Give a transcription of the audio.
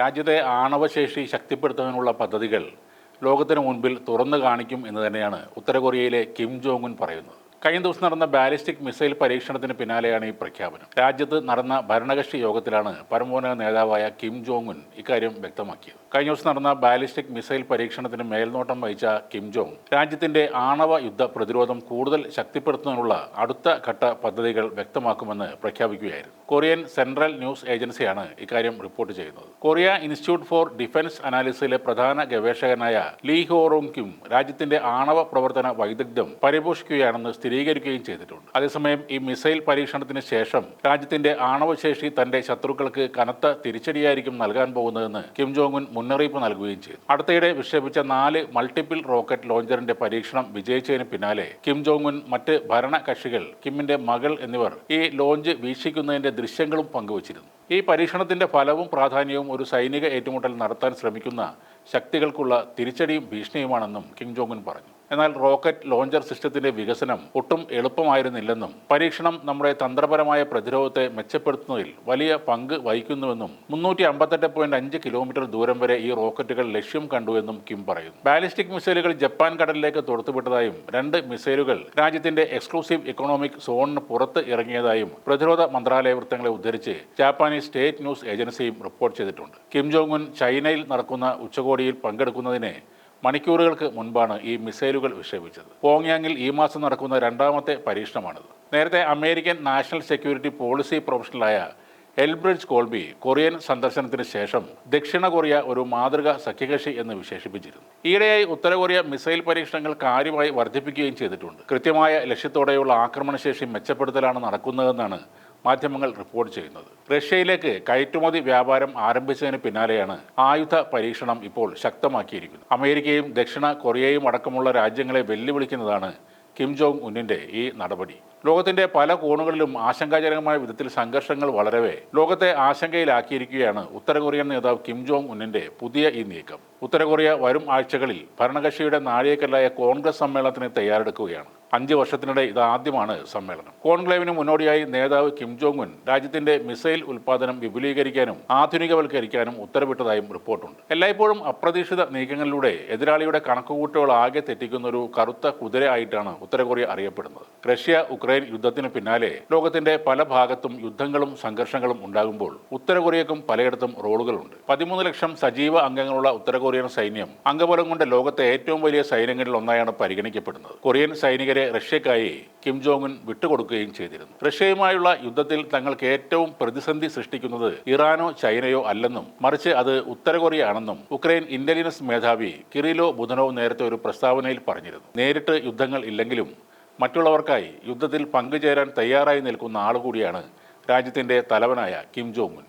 രാജ്യത്തെ ആണവശേഷി ശക്തിപ്പെടുത്തുന്നതിനുള്ള പദ്ധതികൾ ലോകത്തിന് മുൻപിൽ തുറന്നു കാണിക്കും എന്ന് തന്നെയാണ് ഉത്തര കൊറിയയിലെ കിം ജോങ് ഉൻ പറയുന്നത്. കഴിഞ്ഞ ദിവസം നടന്ന ബാലിസ്റ്റിക് മിസൈൽ പരീക്ഷണത്തിന് പിന്നാലെയാണ് ഈ പ്രഖ്യാപനം. രാജ്യത്ത് നടന്ന ഭരണകക്ഷി യോഗത്തിലാണ് പരമോന്നത നേതാവായ കിം ജോങ് ഉൻ ഇക്കാര്യം വ്യക്തമാക്കിയത്. കഴിഞ്ഞ ദിവസം നടന്ന ബാലിസ്റ്റിക് മിസൈൽ പരീക്ഷണത്തിന് മേൽനോട്ടം വഹിച്ച കിം ജോങ് രാജ്യത്തിന്റെ ആണവ യുദ്ധ പ്രതിരോധം കൂടുതൽ ശക്തിപ്പെടുത്തുന്നതിനുള്ള അടുത്ത ഘട്ട പദ്ധതികൾ വ്യക്തമാക്കുമെന്ന് പ്രഖ്യാപിക്കുകയായിരുന്നു. കൊറിയൻ സെൻട്രൽ ന്യൂസ് ഏജൻസിയാണ് ഇക്കാര്യം റിപ്പോർട്ട് ചെയ്യുന്നത്. കൊറിയ ഇൻസ്റ്റിറ്റ്യൂട്ട് ഫോർ ഡിഫൻസ് അനാലിസിലെ പ്രധാന ഗവേഷകനായ ലീ ഹോറോങ് കിം രാജ്യത്തിന്റെ ആണവ പ്രവർത്തന വൈദഗ്ധ്യം പരിപോഷിക്കുകയാണെന്ന് സ്ഥിരീകരിക്കുകയും ചെയ്തിട്ടുണ്ട്. അതേസമയം ഈ മിസൈൽ പരീക്ഷണത്തിന് ശേഷം രാജ്യത്തിന്റെ ആണവശേഷി തന്റെ ശത്രുക്കൾക്ക് കനത്ത തിരിച്ചടിയായിരിക്കും നൽകാൻ പോകുന്നതെന്ന് കിം ജോങ് ഉൻ മുന്നറിയിപ്പ് നൽകുകയും ചെയ്തു. അടുത്തിടെ വിക്ഷേപിച്ച നാല് മൾട്ടിപ്പിൾ റോക്കറ്റ് ലോഞ്ചറിന്റെ പരീക്ഷണം വിജയിച്ചതിന് പിന്നാലെ കിം ജോങ് ഉൻ മറ്റ് ഭരണകക്ഷികൾ കിമ്മിന്റെ മകൾ എന്നിവർ ഈ ലോഞ്ച് വീക്ഷിക്കുന്നതിന്റെ ദൃശ്യങ്ങളും പങ്കുവച്ചിരുന്നു. ഈ പരീക്ഷണത്തിന്റെ ഫലവും പ്രാധാന്യവും ഒരു സൈനിക ഏറ്റുമുട്ടൽ നടത്താൻ ശ്രമിക്കുന്ന ശക്തികൾക്കുള്ള തിരിച്ചടിയും ഭീഷണിയുമാണെന്നും കിം ജോങ് ഉൻ പറഞ്ഞു. എന്നാൽ റോക്കറ്റ് ലോഞ്ചർ സിസ്റ്റത്തിന്റെ വികസനം ഒട്ടും എളുപ്പമായിരുന്നില്ലെന്നും പരീക്ഷണം നമ്മുടെ തന്ത്രപരമായ പ്രതിരോധത്തെ മെച്ചപ്പെടുത്തുന്നതിൽ വലിയ പങ്ക് വഹിക്കുന്നുവെന്നും മുന്നൂറ്റി അമ്പത്തെട്ട് പോയിന്റ് അഞ്ച് കിലോമീറ്റർ ദൂരം വരെ ഈ റോക്കറ്റുകൾ ലക്ഷ്യം കണ്ടുവെന്നും കിം പറയുന്നു. ബാലിസ്റ്റിക് മിസൈലുകൾ ജപ്പാൻ കടലിലേക്ക് തുറത്തുവിട്ടതായും രണ്ട് മിസൈലുകൾ രാജ്യത്തിന്റെ എക്സ്ക്ലൂസീവ് ഇക്കണോമിക് സോണിന് പുറത്ത് ഇറങ്ങിയതായും പ്രതിരോധ മന്ത്രാലയ വൃത്തങ്ങളെ ഉദ്ധരിച്ച് ജാപ്പാനീസ് സ്റ്റേറ്റ് ന്യൂസ് ഏജൻസിയും റിപ്പോർട്ട് ചെയ്തിട്ടുണ്ട്. കിം ജോങ് ഉൻ ചൈനയിൽ നടക്കുന്ന ഉച്ചകോടിയിൽ പങ്കെടുക്കുന്നതിന് മണിക്കൂറുകൾക്ക് മുൻപാണ് ഈ മിസൈലുകൾ വിക്ഷേപിച്ചത്. പോങ്യാങ്ങിൽ ഈ മാസം നടക്കുന്ന രണ്ടാമത്തെ പരീക്ഷണമാണിത്. നേരത്തെ അമേരിക്കൻ നാഷണൽ സെക്യൂരിറ്റി പോളിസി പ്രൊഫഷണലായ എൽബ്രിഡ്ജ് കോൾബി കൊറിയൻ സന്ദർശനത്തിന് ശേഷം ദക്ഷിണ കൊറിയ ഒരു മാതൃക സഖ്യകക്ഷി എന്ന് വിശേഷിപ്പിച്ചിരുന്നു. ഈയിടെയായി ഉത്തര കൊറിയ മിസൈൽ പരീക്ഷണങ്ങൾ കാര്യമായി വർദ്ധിപ്പിക്കുകയും ചെയ്തിട്ടുണ്ട്. കൃത്യമായ ലക്ഷ്യത്തോടെയുള്ള ആക്രമണശേഷി മെച്ചപ്പെടുത്തലാണ് നടക്കുന്നതെന്നാണ് മാധ്യമങ്ങൾ റിപ്പോർട്ട് ചെയ്യുന്നത്. റഷ്യയിലേക്ക് കയറ്റുമതി വ്യാപാരം ആരംഭിച്ചതിന് പിന്നാലെയാണ് ആയുധ പരീക്ഷണം ഇപ്പോൾ ശക്തമാക്കിയിരിക്കുന്നത്. അമേരിക്കയും ദക്ഷിണ കൊറിയയും അടക്കമുള്ള രാജ്യങ്ങളെ വെല്ലുവിളിക്കുന്നതാണ് കിം ജോങ് ഉന്നിന്റെ ഈ നടപടി. ലോകത്തിന്റെ പല കോണുകളിലും ആശങ്കാജനകമായ വിധത്തിൽ സംഘർഷങ്ങൾ വളരവേ ലോകത്തെ ആശങ്കയിലാക്കിയിരിക്കുകയാണ് ഉത്തര കൊറിയൻ നേതാവ് കിം ജോങ് ഉന്നിന്റെ പുതിയ ഈ നീക്കം. ഉത്തര കൊറിയ വരും ആഴ്ചകളിൽ ഭരണകക്ഷിയുടെ നാഴികക്കല്ലായ കോൺഗ്രസ് സമ്മേളനത്തിന് തയ്യാറെടുക്കുകയാണ്. അഞ്ച് വർഷത്തിനിടെ ഇതാദ്യമാണ് സമ്മേളനം. കോൺക്ലേവിന് മുന്നോടിയായി നേതാവ് കിം ജോങ് ഉൻ രാജ്യത്തിന്റെ മിസൈൽ ഉൽപ്പാദനം വിപുലീകരിക്കാനും ആധുനികവൽക്കരിക്കാനും ഉത്തരവിട്ടതായും റിപ്പോർട്ടുണ്ട്. എല്ലായ്പ്പോഴും അപ്രതീക്ഷിത നീക്കങ്ങളിലൂടെ എതിരാളിയുടെ കണക്കുകൂട്ടുകൾ ആകെ തെറ്റിക്കുന്ന ഒരു കറുത്ത കുതിരയായിട്ടാണ് ഉത്തര കൊറിയ അറിയപ്പെടുന്നത്. റഷ്യ ഉക്രൈൻ യുദ്ധത്തിന് പിന്നാലെ ലോകത്തിന്റെ പല ഭാഗത്തും യുദ്ധങ്ങളും സംഘർഷങ്ങളും ഉണ്ടാകുമ്പോൾ ഉത്തര കൊറിയക്കും പലയിടത്തും റോളുകളുണ്ട്. പതിമൂന്ന് ലക്ഷം സജീവ അംഗങ്ങളുള്ള ഉത്തര കൊറിയൻ സൈന്യം അംഗബലം കൊണ്ട് ലോകത്തെ ഏറ്റവും വലിയ സൈന്യങ്ങളിൽ ഒന്നായാണ് പരിഗണിക്കപ്പെടുന്നത്. കൊറിയൻ സൈനികരെ റഷ്യക്കായി കിം ജോങ് ഉൻ വിട്ടുകൊടുക്കുകയും ചെയ്തിരുന്നു. റഷ്യയുമായുള്ള യുദ്ധത്തിൽ തങ്ങൾക്ക് ഏറ്റവും പ്രതിസന്ധി സൃഷ്ടിക്കുന്നത് ഇറാനോ ചൈനയോ അല്ലെന്നും മറിച്ച് അത് ഉത്തര കൊറിയ ആണെന്നും ഉക്രൈൻ ഇന്റലിജൻസ് മേധാവി കിറിലോ ബുധനോവ് നേരത്തെ ഒരു പ്രസ്താവനയിൽ പറഞ്ഞിരുന്നു. നേരിട്ട് യുദ്ധങ്ങൾ ഇല്ലെങ്കിലും മറ്റുള്ളവർക്കായി യുദ്ധത്തിൽ പങ്കുചേരാൻ തയ്യാറായി നിൽക്കുന്ന ആളുകൂടിയാണ് രാജ്യത്തിന്റെ തലവനായ കിം ജോങ് ഉൻ